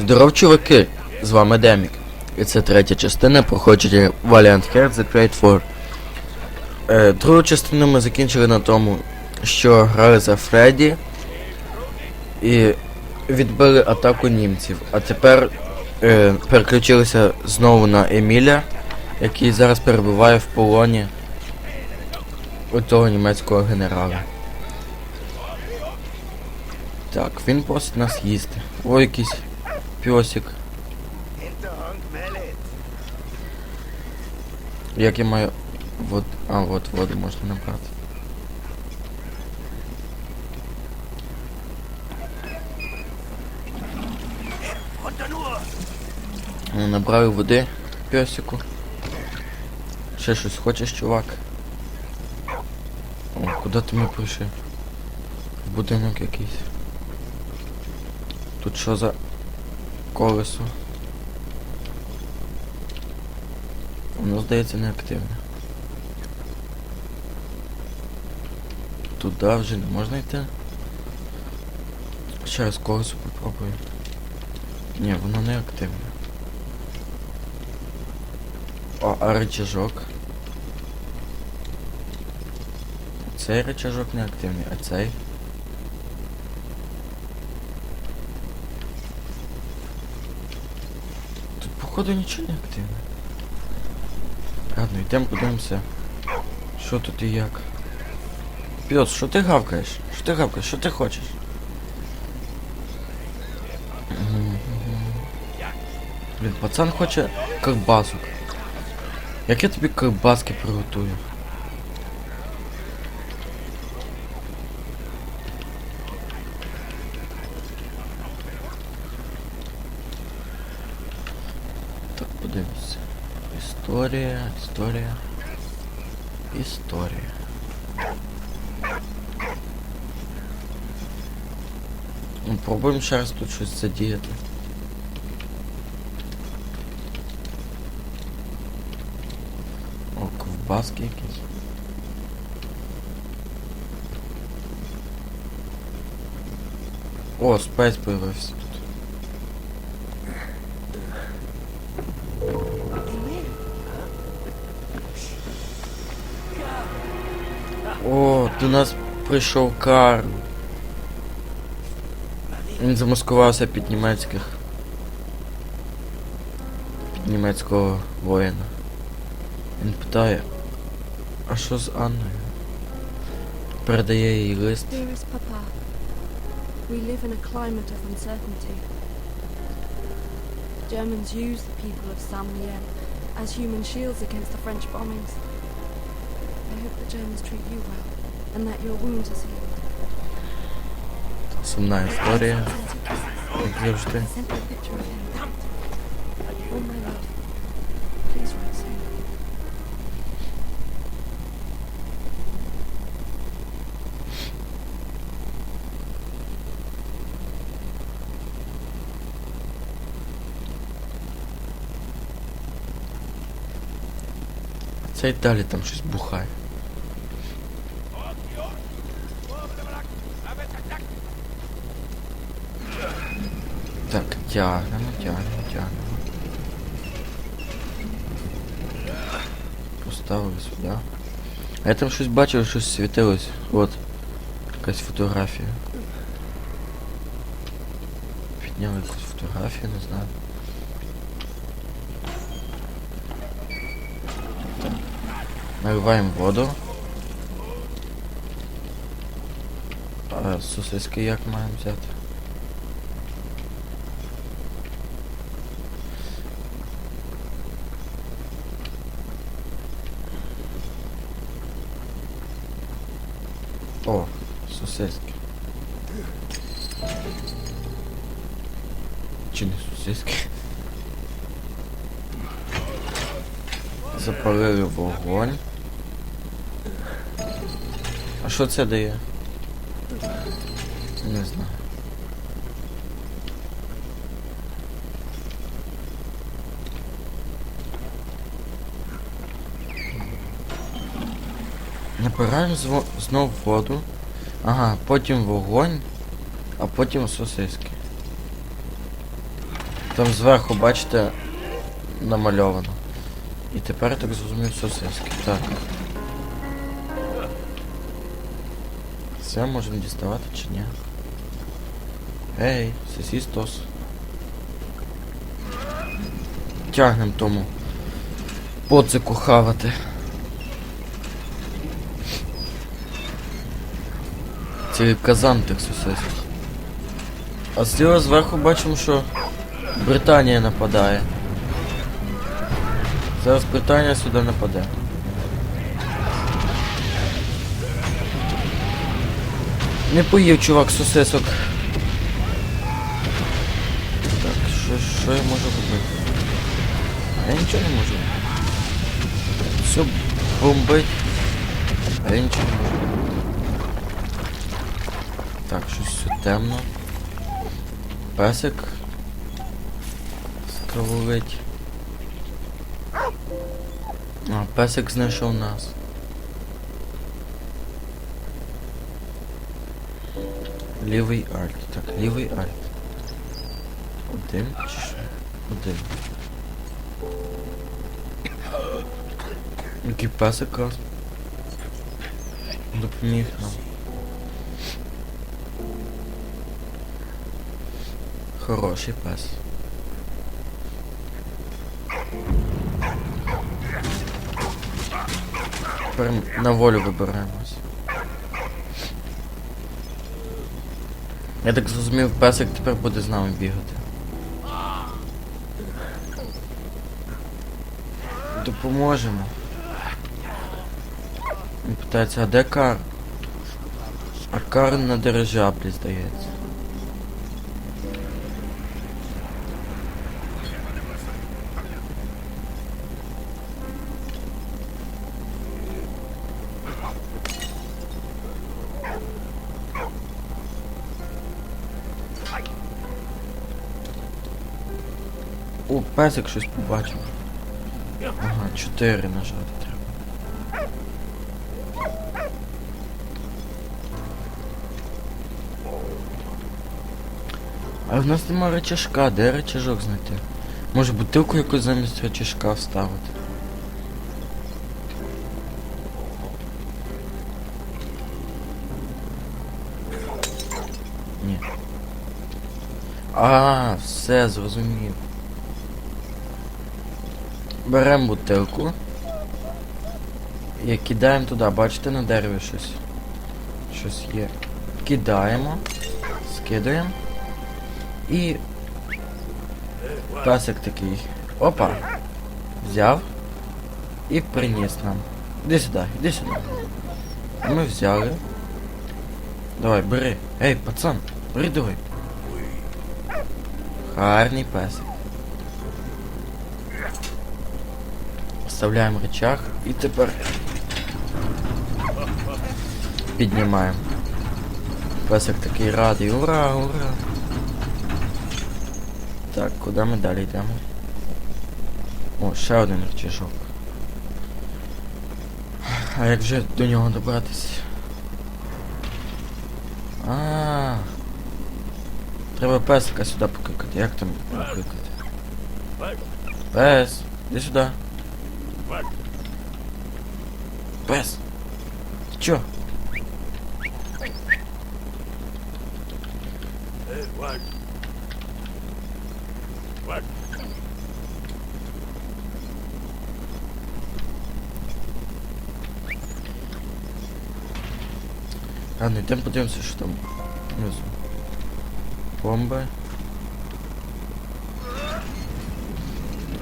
Здоров, чуваки! З вами Демік. І це третя частина проходження Valiant Hearts The Great War. Е, другу частину ми закінчили на тому, що грали за Фредді і відбили атаку німців. А тепер е, переключилися знову на Еміля, який зараз перебуває в полоні у того німецького генерала. Так, він просить нас їсти. О, якийсь пьосик. Як я маю. Вот. А, вот воду можна набрати. Ну, Набрали води пьосику. Ще щось хочеш, чувак? О, куди ти ми прийшли? В будинок якийсь. Тут що за колесо? Воно здається неактивне. Туди вже не можна йти. Ще раз колесо попробую. Ні, воно не активне. О, а рычажок. Цей рычажок не активний, а цей. Тут походу нічого не активне. Ладно, йдемо подивимося. Що тут і як. Пьос, що ти гавкаєш? Що ти гавкаєш? Що ти хочеш? Блін, пацан хоче ковбасок. Як я тобі ковбаски приготую? Історія, історія. Історія. Ну, пробуємо ще раз тут щось задіяти. О, ковбаски якісь. О, спейс появився До нас прийшов Карл. Він замаскувався під німецьких. Під німецького воїна. Він питає, а що з Анною? Передає їй лист. We live in a climate of uncertainty. Germans use the people of Saint-Mien as human shields against the French bombings. I hope the Germans treat you well and that your wounds are healed. Сумна історія, як завжди. I sent you a picture of him. Oh my lord, please write soon. Цей далі там щось бухає. тягнемо, тягнемо, тягнемо. Поставили сюди. А я там щось бачив, щось світилось. От. Якась фотографія. Підняли якусь фотографію, не знаю. Наливаємо воду. А сосиски як маємо взяти? Сосиски. Чи не сосиски? Запалили вогонь. А що це дає? Не знаю. Набираємо знов воду. Ага, потім вогонь, а потім сосиски. Там зверху, бачите, намальовано. І тепер я так зрозумів сосиски. Так. Це можемо діставати чи ні? Ей, сосістос. Тягнем тому. Поцику хавати. Цілий казан тих сосисок. А зліва зверху бачимо, що Британія нападає. Зараз Британія сюди нападе. Не поїв чувак сосисок. Так, що, що я можу робити? Я нічого не можу. Все бомбить. А я нічого не можу. Так, щось все темно. Песик. Скавулить. А, песик знайшов нас. Лівий альт. Так, лівий альт. Один чи що? Один. Який песик раз. Допоміг нам. Хороший пес. Тепер на волю вибираємось. Я так зрозумів, песик тепер буде з нами бігати. Допоможемо. Він питається, а де кар? А кар на дирижаблі, здається. О, песик щось побачив. Ага, чотири нажати треба. А в нас нема речашка, де речажок знайти? Може бутилку якусь замість речашка вставити? Ні. А, все, зрозумів. Беремо бутилку. І кидаємо туди, бачите на дереві щось. Щось є. Кидаємо. Скидаємо. І. Песик такий. Опа. Взяв. І приніс нам. Іди сюди, іди сюди. Ми взяли. Давай, бери. Ей, пацан, бери давай. Гарний песик. Вставляємо рычаг і тепер піднімаємо. Песик такий радий. Ура, ура. Так, куди ми далі йдемо? О, ще один рычажок. А як же до нього добратися? А. Треба песика сюди покликати. Як там покликати? Пес, іди сюди. Пес. Чо? Ладно, йдемо подивимося, що там внизу. Бомби.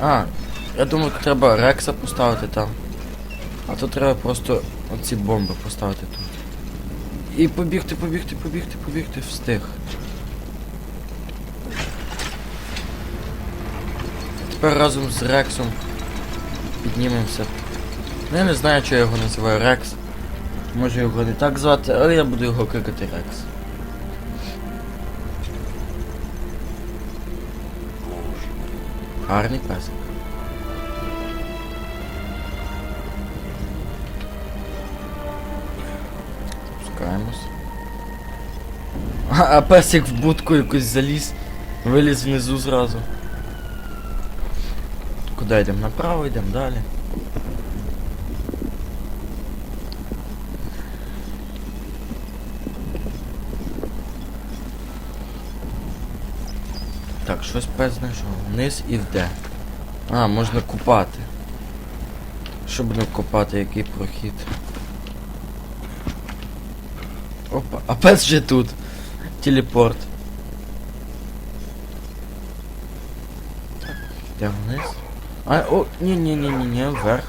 А, я думаю, треба Рекса поставити там. А тут треба просто оці бомби поставити тут. І побігти, побігти, побігти, побігти, встиг. Тепер разом з Рексом піднімемося. Ну я не знаю, чого я його називаю Рекс. Може його не так звати, але я буду його кликати Рекс. Гарний песик. Спускаємось. А, а песик в будку якось заліз. Виліз внизу зразу. Куди йдемо? Направо йдемо далі. Так, щось пес знайшов. Вниз і вде. А, можна купати. Щоб не копати, який прохід. Опа, а пес вже тут. Телепорт. Так, йдемо вниз. А, о, ні, ні, ні, ні, ні, вверх.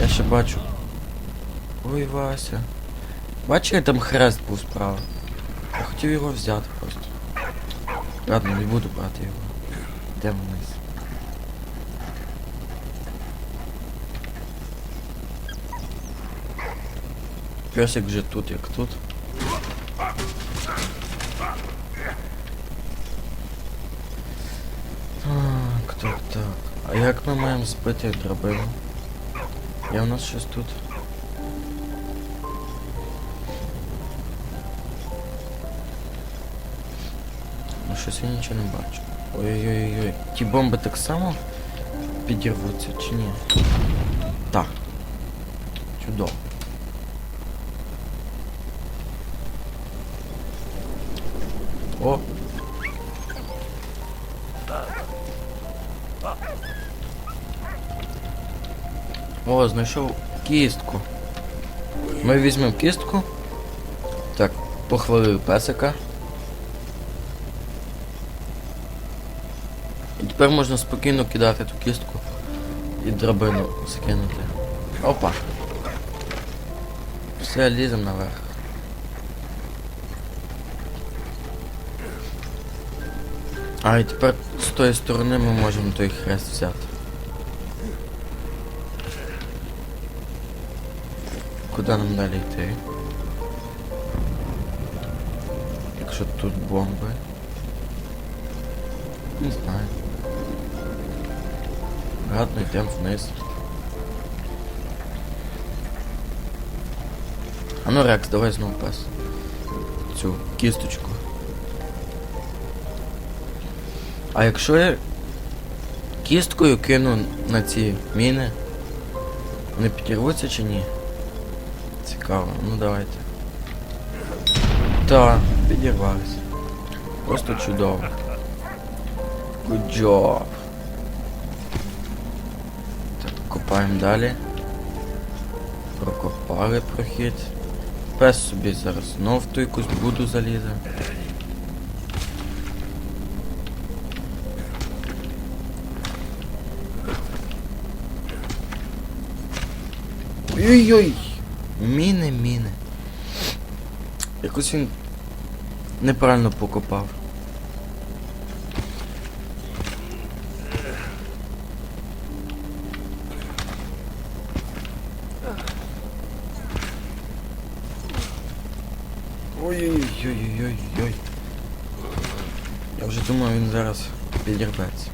Я ще бачу. Ой, Вася. Бачиш, там хрест був справа. Я хотів його взяти просто. Ладно, не буду брати його. Йдемо вниз. Песик вже тут, як тут. А як ми маємо збити драбину? Я у нас щось тут? Ну щось я нічого не бачу. Ой-ой-ой. Ті бомби так само підірвуться чи ні? Знайшов кістку. Ми візьмемо кістку. Так, похвалив песика. І тепер можна спокійно кидати ту кістку і драбину закинути. Опа. Все, ліземо наверх. А і тепер з тої сторони ми можемо той хрест взяти. Куди нам далі йти? Якщо тут бомби. Не знаю. Ладно, йдемо вниз. А ну Рекс, давай знову пес. Цю кісточку. А якщо я кісткою кину на ці міни, вони підірвуться чи ні? Цікаво, ну давайте. Так, підірвалися. Просто чудово. Good job. Так, копаємо далі. Прокопали прохід. Пес собі зараз знов в ту якусь буду залізе. Ой-ой-ой! Міни, міни. Якось він неправильно покопав. Ой-ой-ой-ой-ой-ой. Я вже думаю, він зараз підірветься.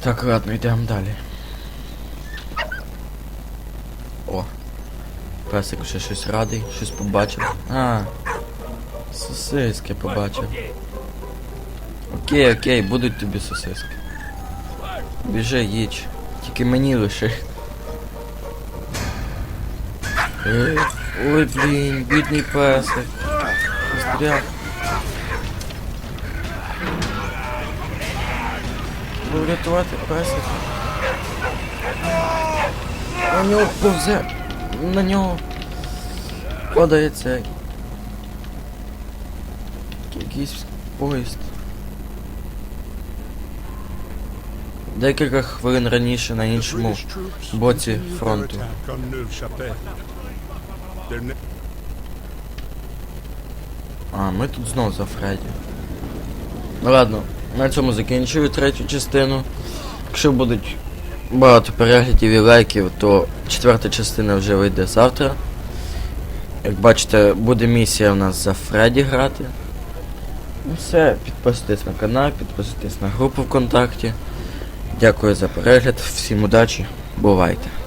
Так, ладно, йдемо далі. О. Песик вже щось радий, щось побачив. А. Сосиски побачив. Окей, окей, будуть тобі сосиски. Біжи, їдь. Тільки мені лиши. Ей, Ой, блін, бідний песик. Застряг. Треба врятувати песика. На нього повзе. На нього падає. Якийсь поїзд. Декілька хвилин раніше на іншому боці фронту. А, ми тут знов за Фредді. Ну ладно, на цьому закінчую третю частину. Якщо будуть багато переглядів і лайків, то четверта частина вже вийде завтра. Як бачите, буде місія у нас за Фредді грати. Ну все, підписуйтесь на канал, підписуйтесь на групу ВКонтакті. Дякую за перегляд, всім удачі, бувайте.